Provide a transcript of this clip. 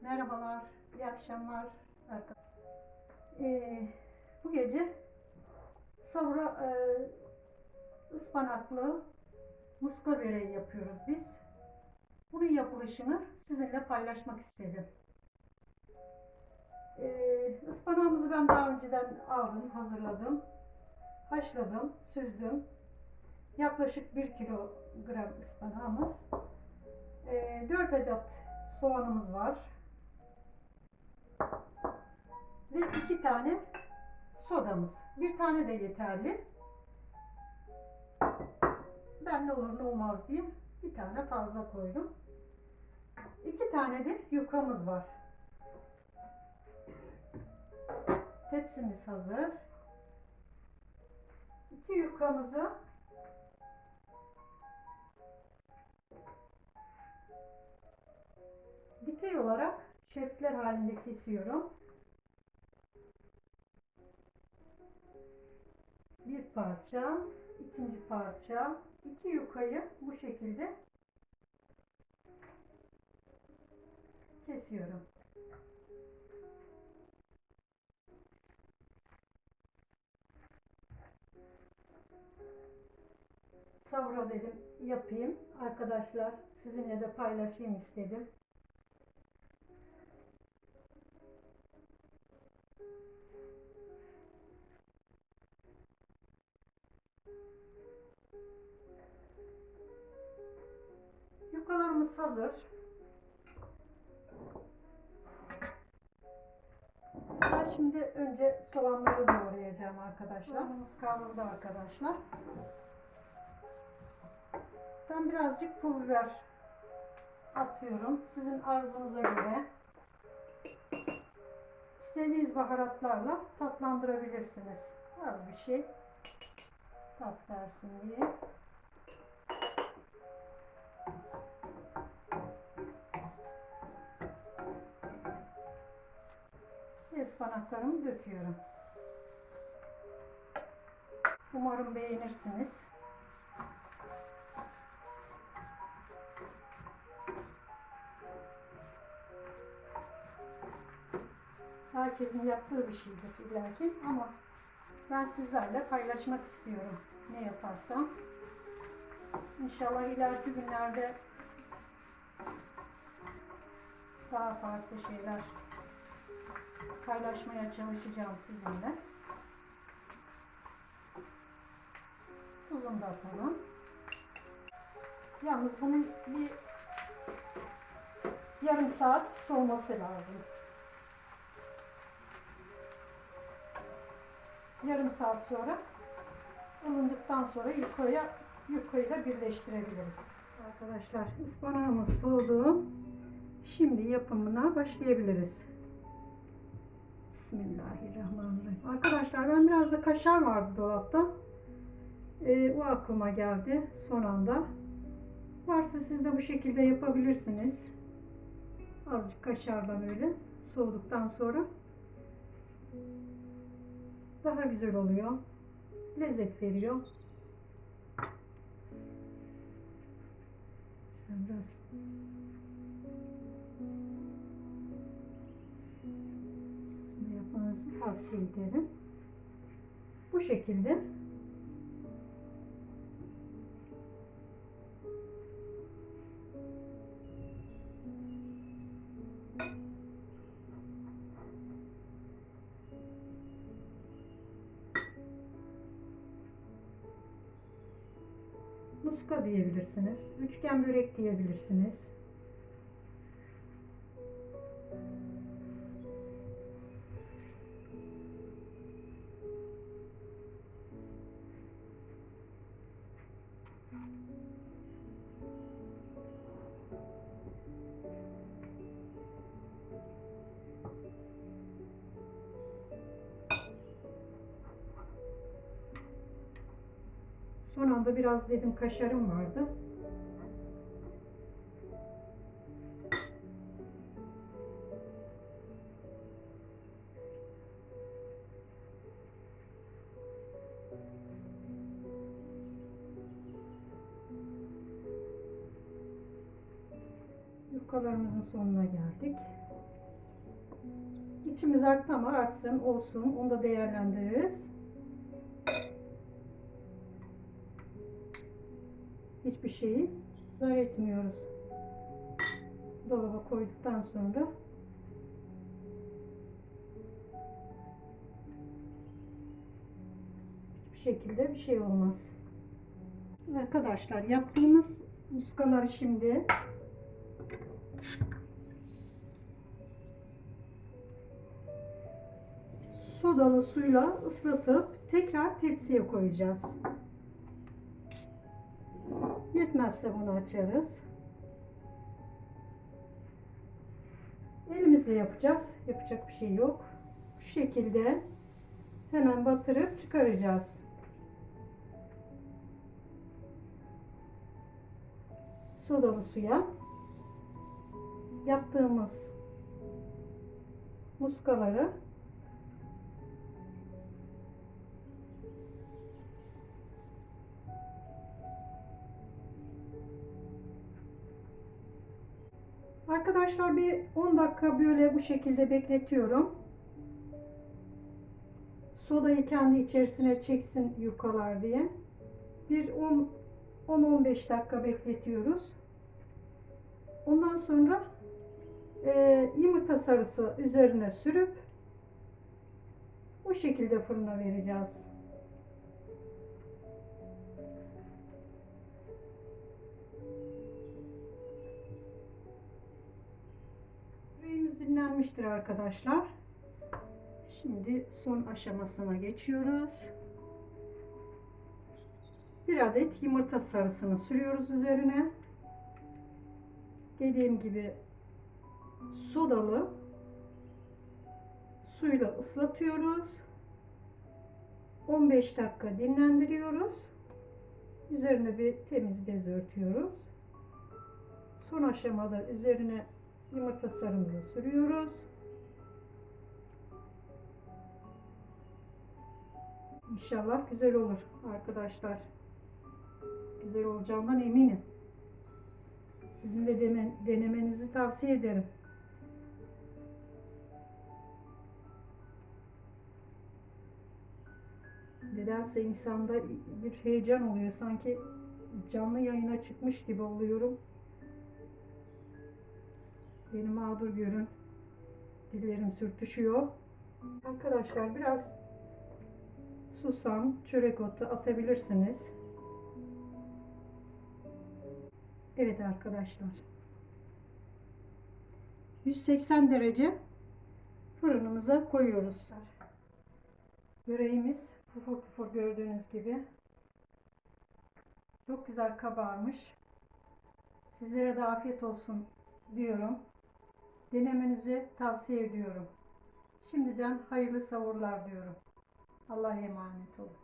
Merhabalar, iyi akşamlar. arkadaşlar. Ee, bu gece savura e, ıspanaklı muska böreği yapıyoruz biz. Bunun yapılışını sizinle paylaşmak istedim. Ee, ıspanağımızı ben daha önceden aldım, hazırladım. Haşladım, süzdüm. Yaklaşık 1 kilogram ıspanağımız. Ee, 4 adet soğanımız var. Ve iki tane sodamız. Bir tane de yeterli. Ben ne olur ne olmaz diye bir tane fazla koydum. İki tane de yufkamız var. Tepsimiz hazır. İki yufkamızı dikey olarak şeritler halinde kesiyorum. Bir parça, ikinci parça, iki yukayı bu şekilde kesiyorum. Savra dedim yapayım. Arkadaşlar sizinle de paylaşayım istedim. Yukalarımız hazır. Ben şimdi önce soğanları doğrayacağım arkadaşlar. Soğanımız kavruldu arkadaşlar. Ben birazcık pul biber atıyorum. Sizin arzunuza göre. İstediğiniz baharatlarla tatlandırabilirsiniz. Az bir şey tat versin diye. Ispanaklarımı döküyorum. Umarım beğenirsiniz. Herkesin yaptığı bir şeydir illaki ama ben sizlerle paylaşmak istiyorum ne yaparsam. İnşallah ileriki günlerde daha farklı şeyler paylaşmaya çalışacağım sizinle. Tuzunu da atalım. Yalnız bunun bir yarım saat soğuması lazım. Yarım saat sonra ılındıktan sonra yufkaya yufkayla birleştirebiliriz. Arkadaşlar ıspanağımız soğudu. Şimdi yapımına başlayabiliriz. Bismillahirrahmanirrahim. Arkadaşlar ben biraz da kaşar vardı dolapta. Ee, o aklıma geldi son anda. Varsa siz de bu şekilde yapabilirsiniz. Azıcık kaşarla böyle soğuduktan sonra daha güzel oluyor. Lezzet veriyor. Şöyle biraz yapmanızı tavsiye ederim. Bu şekilde muska diyebilirsiniz. Üçgen börek diyebilirsiniz. Son anda biraz dedim kaşarım vardı. Yufkalarımızın sonuna geldik. İçimiz arttı ama artsın olsun. Onu da değerlendiririz. Hiçbir şeyi zar etmiyoruz. Dolaba koyduktan sonra hiçbir şekilde bir şey olmaz. Arkadaşlar yaptığımız muskaları şimdi sodalı suyla ıslatıp tekrar tepsiye koyacağız. Yetmezse bunu açarız. Elimizle yapacağız. Yapacak bir şey yok. Bu şekilde hemen batırıp çıkaracağız. Sodalı suya yaptığımız muskaları Arkadaşlar bir 10 dakika böyle bu şekilde bekletiyorum. Sodayı kendi içerisine çeksin yukalar diye. Bir 10-15 dakika bekletiyoruz. Ondan sonra e, yumurta sarısı üzerine sürüp bu şekilde fırına vereceğiz. Yüreğimiz dinlenmiştir arkadaşlar. Şimdi son aşamasına geçiyoruz. Bir adet yumurta sarısını sürüyoruz üzerine. Dediğim gibi sodalı suyla ıslatıyoruz. 15 dakika dinlendiriyoruz. Üzerine bir temiz bez örtüyoruz. Son aşamada üzerine yumurta sarımızı sürüyoruz. İnşallah güzel olur arkadaşlar. Güzel olacağından eminim. Sizin de denemenizi tavsiye ederim. Nedense insanda bir heyecan oluyor. Sanki canlı yayına çıkmış gibi oluyorum. Beni mağdur görün. Dillerim sürtüşüyor. Arkadaşlar biraz susam, çörek otu atabilirsiniz. Evet arkadaşlar. 180 derece fırınımıza koyuyoruz. Böreğimiz pufur pufur gördüğünüz gibi. Çok güzel kabarmış. Sizlere de afiyet olsun diyorum. Denemenizi tavsiye ediyorum. Şimdiden hayırlı savurlar diyorum. Allah'a emanet olun.